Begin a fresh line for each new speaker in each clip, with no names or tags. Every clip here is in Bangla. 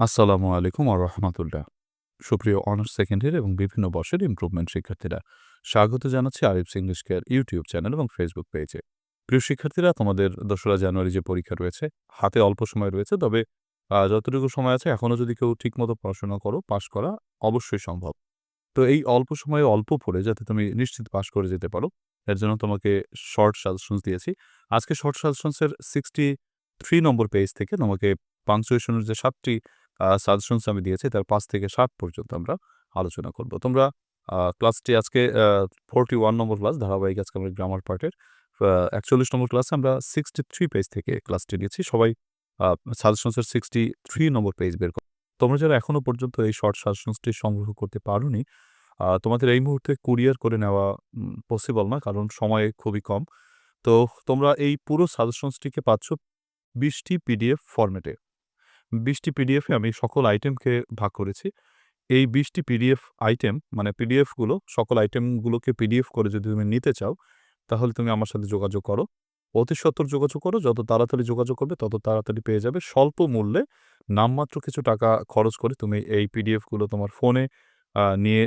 আসসালামু আলাইকুম আর রহমতুল্লাহ। সুপ্রিয় অনার্স সেকেন্ড ইয়ার এবং বিভিন্ন বর্ষের ইমপ্রুভমেন্ট শিক্ষার্থীরা স্বাগত জানাচ্ছি Arif's English care YouTube channel এবং ফেসবুক পেজে প্রিয় শিক্ষার্থীরা, তোমাদের দোসরা জানুয়ারি যে পরীক্ষা রয়েছে, হাতে অল্প সময় রয়েছে, তবে যতটুকু সময় আছে এখনও যদি কেউ ঠিকমতো পড়াশোনা করো, পাশ করা অবশ্যই সম্ভব। তো এই অল্প সময়ে অল্প পড়ে যাতে তুমি নিশ্চিত পাশ করে যেতে পারো, এর জন্য তোমাকে শর্ট সাজেশনস দিয়েছি। আজকে শর্ট সাজেশনসের সিক্সটি থ্রি নম্বর পেজ থেকে তোমাকে পাংচুয়েশনের যে সাতটি সাজেশনস আমি দিয়েছি, তার পাঁচ থেকে সাত পর্যন্ত আমরা আলোচনা করব। তোমরা ক্লাসটি আজকে ফোরটি ওয়ান নম্বর ক্লাস ধারাবাহিক আজকে আমরা গ্রামার পার্টের একচল্লিশ নম্বর ক্লাসে আমরা সিক্সটি থ্রি পেজ থেকে ক্লাসটি নিয়েছি। সবাই সাজেশনসের সিক্সটি থ্রি নম্বর পেজ বের করো। তোমরা যারা এখনও পর্যন্ত এই শর্ট সাজেশনসটি সংগ্রহ করতে পারোনি তোমাদের এই মুহূর্তে কুরিয়ার করে নেওয়া পসিবল না, কারণ সময় খুবই কম। তো তোমরা এই পুরো সাজেশনসটিকে পাচ্ছ বিশটি পিডিএফ ফরম্যাটে বিশটি পিডিএফে আমি সকল আইটেমকে ভাগ করেছি। এই বিশটি পিডিএফ আইটেম মানে পিডিএফগুলো সকল আইটেমগুলোকে পিডিএফ করে যদি তুমি নিতে চাও, তাহলে তুমি আমার সাথে যোগাযোগ করো। অতি সত্তর যোগাযোগ করো, যত তাড়াতাড়ি যোগাযোগ করবে, তত তাড়াতাড়ি পেয়ে যাবে। স্বল্প মূল্যে নামমাত্র কিছু টাকা খরচ করে তুমি এই পিডিএফগুলো তোমার ফোনে নিয়ে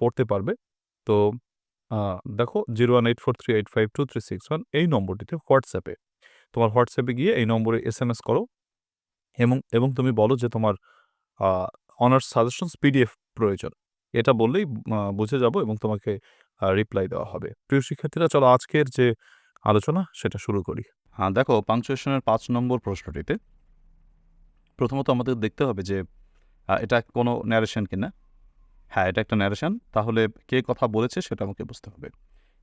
পড়তে পারবে। তো দেখো zero one eight four three eight five two three six one এই নম্বরটিতে হোয়াটসঅ্যাপে তোমার হোয়াটসঅ্যাপে গিয়ে এই নম্বরে এস এম এস করো। এবং এবং তুমি বলো যে তোমার অনার্স সাজেশনস পিডিএফ প্রয়োজন। এটা বললেই বুঝে যাব এবং তোমাকে রিপ্লাই দেওয়া হবে। প্রিয় শিক্ষার্থীরা, চলো আজকের যে আলোচনা, সেটা শুরু করি।
হ্যাঁ দেখো পাংচুয়েশনের পাঁচ নম্বর প্রশ্নটিতে প্রথমত আমাদের দেখতে হবে যে এটা কোনো ন্যারেশন কিনা? হ্যাঁ এটা একটা ন্যারেশন তাহলে কে কথা বলেছে সেটা আমাকে বুঝতে হবে।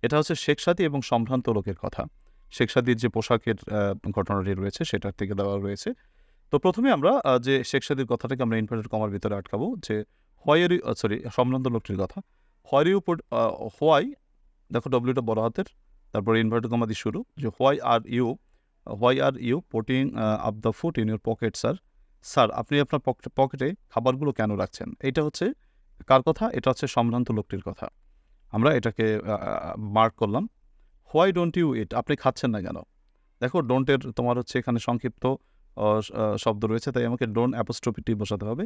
এটা হচ্ছে শেখ এবং সম্ভ্রান্ত লোকের কথা। শেখ যে পোশাকের ঘটনাটি রয়েছে, সেটার থেকে দেওয়া রয়েছে। তো প্রথমে আমরা যে শেখ সাদির কথাটাকে আমরা ইনভার্টেড কমার ভিতরে আটকাবো, যে হোয়াইয়ের সরি সম্ভ্রান্ত লোকটির কথা। হোয়াই ইউ হোয়াই, দেখো ডব্লিউটা বড় হাতের, তারপর ইনভার্টেড কমা দিয়ে শুরু, যে why are you, why are you putting up the food in your pocket sir sir আপনি আপনার পকেটে খাবারগুলো কেন রাখছেন? এটা হচ্ছে কার কথা? এটা হচ্ছে সম্ভ্রান্ত লোকটির কথা। আমরা এটাকে মার্ক করলাম। Why don't you eat? আপনি খাচ্ছেন না কেন? দেখো ডোন্টের তোমার হচ্ছে এখানে সংক্ষিপ্ত শব্দ রয়েছে, তাই আমাকে ডোন্ট অ্যাপোস্ট্রোপিটি বসাতে হবে।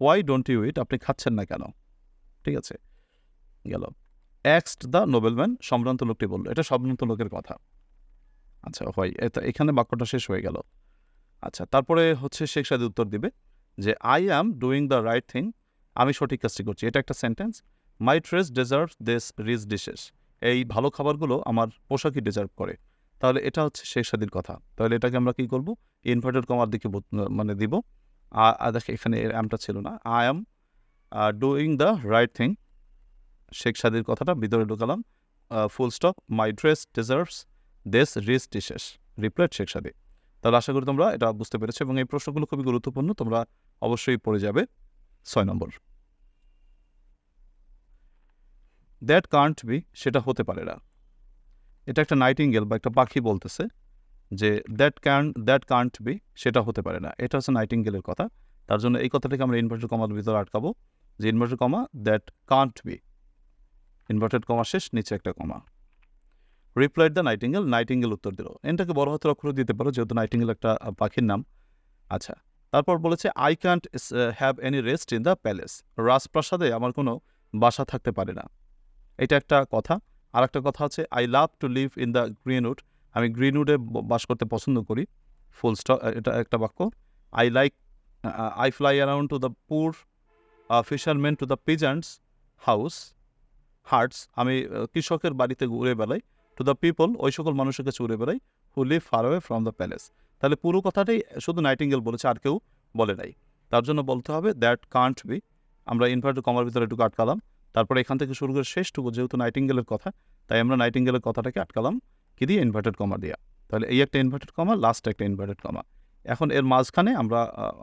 হোয়াই ডোন্ট ইউ ইট আপনি খাচ্ছেন না কেন? ঠিক আছে, গেল। এক্সড দ্য নোবেলম্যান সম্ভ্রান্ত লোকটি বলল, এটা সম্ভ্রান্ত লোকের কথা। আচ্ছা হয় এটা, এখানে বাক্যটা শেষ হয়ে গেল। আচ্ছা তারপরে হচ্ছে শেখ সাদি উত্তর দিবে যে I am doing the right thing আমি সঠিক কাজটি করছি। এটা একটা sentence my dress deserve this rich dishes এই ভালো খাবারগুলো আমার পোশাকই ডিজার্ভ করে। তাহলে এটা হচ্ছে শেখ সাদির কথা। তাহলে এটাকে আমরা কী করব? ইনভার্টেড কমার দিকে মানে দিব। আর দেখে এখানে অ্যামটা ছিল না। I am doing the right thing Sheikh সাদির কথাটা, ভিতরে ঢুকালাম। Full stop my dress deserves this rich dishes replied Sheikh Saadi তাহলে আশা করি তোমরা এটা বুঝতে পেরেছ এবং এই প্রশ্নগুলো খুবই গুরুত্বপূর্ণ, তোমরা অবশ্যই পড়ে যাবে। ছয় নম্বর। দ্যাট কান্ট বি সেটা হতে পারে না। এটা একটা নাইটিঙ্গেল বা একটা পাখি বলতেছে যে that can that can't be সেটা হতে পারে না। এটা হচ্ছে নাইটিঙ্গেলের কথা। তার জন্য এই কথাটাকে আমরা ইনভার্টার কমার ভিতরে আটকাবো যে inverted comma that can't be inverted comma শেষ, নিচে একটা comma replied the nightingale nightingale উত্তর দিল। এটাকে বড় হাতের অক্ষর দিতে পারো, যেহেতু নাইটিঙ্গেল একটা পাখির নাম। আচ্ছা তারপর বলেছে I can't have any rest in the palace রাজপ্রাসাদে আমার কোনো বাসা থাকতে পারে না। এটা একটা কথা। আর একটা কথা আছে I love to live in the greenwood আমি গ্রিনউডে বাস করতে পছন্দ করি। ফুল স্টপ এটা একটা বাক্য। I like I fly around to the poor fisherman to the peasants house huts আমি কৃষকের বাড়িতে ঘুরে বেড়াই। টু দ্য পিপল ওই সকল মানুষের কাছে ঘুরে বেড়াই who live far away from the palace তাহলে পুরো কথাটাই শুধু নাইটিঙ্গেল বলেছে, আর কেউ বলে নাই। তার জন্য বলতে হবে দ্যাট কান্ট বি আমরা ইনভার্টেড কমার ভিতরে একটু আটকালাম তারপরে এখান থেকে শুরু করে শেষটুকু, যেহেতু নাইটিঙ্গেলের কথা, তাই আমরা নাইটিঙ্গেলের কথাটাকে আটকালাম, কি দিয়ে? ইনভার্টেড কমা দিয়া। তাহলে এই একটা ইনভার্টেড কমা লাস্ট একটা ইনভার্টেড কমা এখন এর মাঝখানে আমরা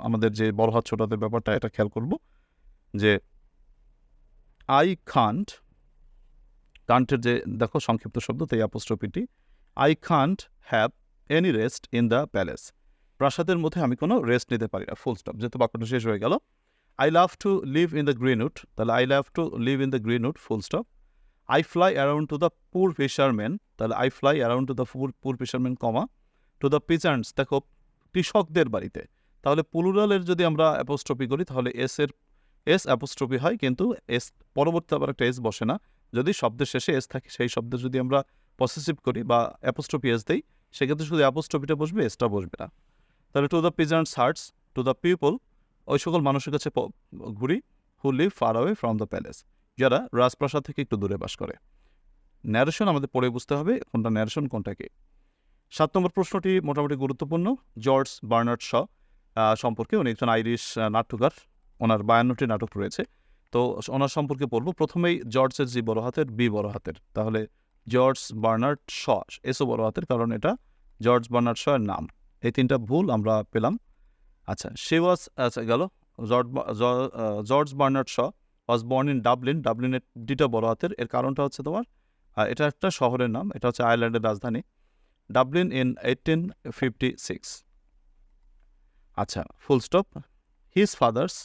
আমাদের যে বড় হাত, ছোট হাতের ব্যাপারটা, এটা খেয়াল করব যে আই কান্ট কান্টের যে, দেখো সংক্ষিপ্ত শব্দ, তাই অ্যাপোস্ট্রোপিটি I can't have any rest in the palace প্রাসাদের মধ্যে আমি কোনো রেস্ট নিতে পারি না ফুল স্টপ যেহেতু বাক্যটা শেষ হয়ে গেল I love to live in the greenwood তাহলে I love to live in the greenwood full stop I fly around to the poor fisherman তাহলে I fly around to the poor poor fisherman comma to the peasants দেখো কৃষকদের বাড়িতে। তাহলে প্লুরালের যদি আমরা অ্যাপোস্ট্রফি করি, তাহলে এস এর এস অ্যাপোস্ট্রফি হয়, কিন্তু এস পরবর্তী আবার একটা এস বসে না। যদি শব্দের শেষে এস থাকে, সেই শব্দের যদি আমরা পসেসিভ করি বা অ্যাপোস্ট্রফি এস দেই, সেক্ষেত্রে শুধু অ্যাপোস্ট্রফিটা বসবে এসটা বসবে না। তাহলে to the peasants huts to the people ওই সকল মানুষের কাছে ঘুরি who live far away from the palace যারা রাজপ্রাসাদ থেকে একটু দূরে বাস করে। ন্যারেশন আমাদের পড়ে বুঝতে হবে, কোনটা ন্যারেশন কোনটা কি? সাত নম্বর প্রশ্নটি মোটামুটি গুরুত্বপূর্ণ জর্জ বার্নার্ড শ সম্পর্কে উনি একজন আইরিশ নাট্যকার, ওনার বায়ান্নটি নাটক রয়েছে। তো ওনার সম্পর্কে পড়ব, প্রথমেই জর্জের জি বড় হাতের বি বড় হাতের। তাহলে জর্জ বার্নার্ড শ এসও বড় হাতের, কারণ এটা জর্জ বার্নার্ড শ এর নাম। এই তিনটা ভুল আমরা পেলাম। আচ্ছা সে ওয়াজ আচ্ছা গেল। George Bernard Shaw was born in Dublin ডাবলিনের ডিটা বড় হাতের। এর কারণটা হচ্ছে তোমার এটা একটা শহরের নাম, এটা হচ্ছে আয়ারল্যান্ডের রাজধানী। Dublin in eighteen fifty six আচ্ছা full stop his father's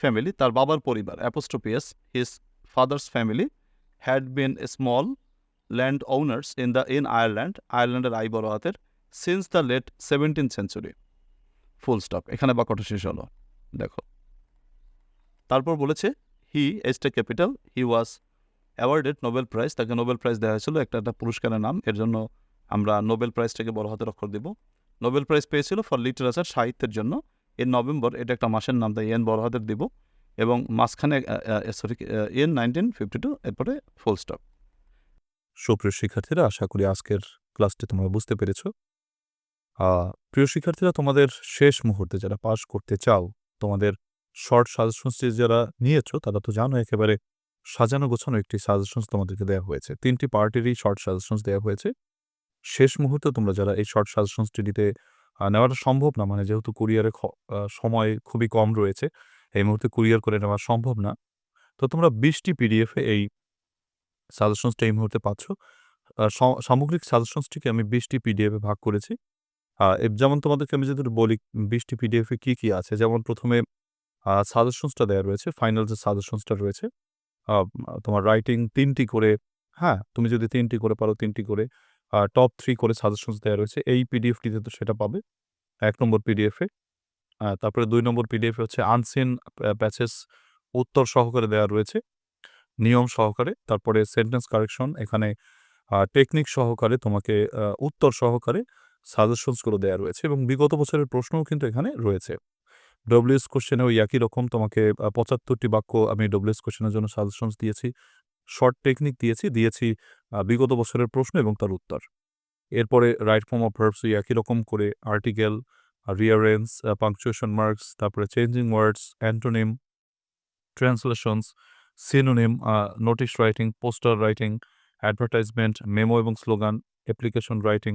family তার বাবার পরিবার apostrophe s his father's family had been small land owners in the in Ireland আয়ারল্যান্ডের আই বড় হাতের since the late seventeen century full stop এখানে বাক্যটা শেষ হলো? দেখো। তারপর বলেছে he এস্টে capital he was awarded Nobel Prize তাকে নোবেল প্রাইজ দেওয়া হয়েছিল একটা একটা পুরস্কারের নাম। এর জন্য আমরা নোবেল প্রাইজটাকে বড় হাতের অক্ষর দেব। নোবেল প্রাইজ পেয়েছিল ফর লিটারেচার সাহিত্যের জন্য। এন নভেম্বর, এটা একটা মাসের নাম, তাই এন বড় হাতের দিব। এবং মাঝখানে sorry in nineteen fifty two এরপরে ফুল স্টপ
সুপ্রিয় শিক্ষার্থীরা, আশা করি আজকের ক্লাসটি তোমরা বুঝতে পেরেছ। প্রিয় শিক্ষার্থীরা, তোমাদের শেষ মুহূর্তে যারা পাস করতে চাও, তোমাদের শর্ট সাজেশনসটি যারা নিয়েছো, তারা তো জানো, একেবারে সাজানো গোছানো একটি সাজেশনস তোমাদেরকে দেওয়া হয়েছে। তিনটি পার্টিরই শর্ট সাজেশনস দেওয়া হয়েছে। শেষ মুহূর্তে তোমরা যারা এই শর্ট সাজেশনসটি নিতে নেওয়াটা সম্ভব না মানে যেহেতু কুরিয়ারে সময় খুবই কম রয়েছে, এই মুহূর্তে কুরিয়ার করে নেওয়া সম্ভব না। তো তোমরা বিশটি পিডিএফে এই সাজেশনসটা এই মুহূর্তে পাচ্ছ। সামগ্রিক সাজেশনসটিকে আমি বিশটি পিডিএফে ভাগ করেছি। যেমন তোমাদেরকে আমি যদি বলি, বিশটি পিডিএফে কি কি আছে? যেমন প্রথমে সাজেশনসটা দেওয়া রয়েছে, ফাইনাল যে সাজেশনসটা রয়েছে তোমার রাইটিং তিনটি করে হ্যাঁ তুমি যদি তিনটি করে পারো, তিনটি করে টপ থ্রি করে সাজেশনস দেওয়া রয়েছে, এই পিডিএফটিতে তো সেটা পাবে, এক নম্বর পিডিএফে তারপরে দুই নম্বর পিডিএফে হচ্ছে আনসিন প্যাচেস উত্তর সহকারে দেওয়া রয়েছে, নিয়ম সহকারে, তারপরে সেন্টেন্স কারেকশন, এখানে টেকনিক সহকারে তোমাকে উত্তর সহকারে সাজেশনসগুলো দেওয়া রয়েছে এবং বিগত বছরের প্রশ্নও কিন্তু এখানে রয়েছে। ডব্লিউএস কোশ্চেনে ওই একই রকম, তোমাকে পঁচাত্তরটি বাক্য আমি ডব্লিউএস কোশ্চেনের জন্য সাজেশনস দিয়েছি শর্ট টেকনিক দিয়েছি দিয়েছি বিগত বছরের প্রশ্ন এবং তার উত্তর। এরপরে রাইট ফর্ম অফ ভার্বস ওই একই রকম করে আর্টিকেল রিয়ারেন্স পাংচুয়েশন মার্কস তারপরে changing words antonym translations synonym notice writing poster writing advertisement memo এবং slogan application writing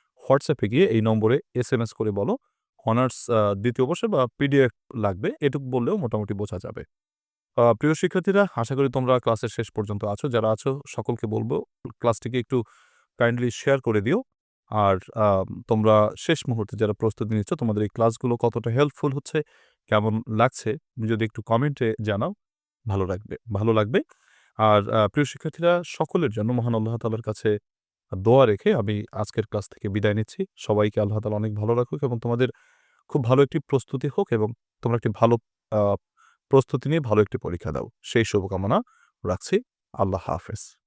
হোয়াটসঅ্যাপে গিয়ে এই নম্বরে এস এম এস করে বলো অনার্স দ্বিতীয় বর্ষে বা পিডিএফ লাগবে, এটুকু বললেও মোটামুটি বোঝা যাবে। প্রিয় শিক্ষার্থীরা, আশা করি তোমরা ক্লাসের শেষ পর্যন্ত আছো। যারা আছো, সকলকে বলব, ক্লাসটিকে একটু কাইন্ডলি শেয়ার করে দিও। আর তোমরা শেষ মুহূর্তে যারা প্রস্তুতি নিচ্ছ, তোমাদের এই ক্লাসগুলো কতটা হেল্পফুল হচ্ছে, কেমন লাগছে, যদি একটু কমেন্টে জানাও, ভালো লাগবে ভালো লাগবে। আর প্রিয় শিক্ষার্থীরা, সকলের জন্য মহান আল্লাহ তালার কাছে দোয়া রেখে আমি আজকের ক্লাস থেকে বিদায় নিচ্ছি। সবাইকে আল্লাহ তালা অনেক ভালো রাখুক এবং তোমাদের খুব ভালো একটি প্রস্তুতি হোক এবং তোমরা একটি ভালো প্রস্তুতি নিয়ে ভালো একটি পরীক্ষা দাও। সেই শুভকামনা রাখছি। আল্লাহ হাফেজ।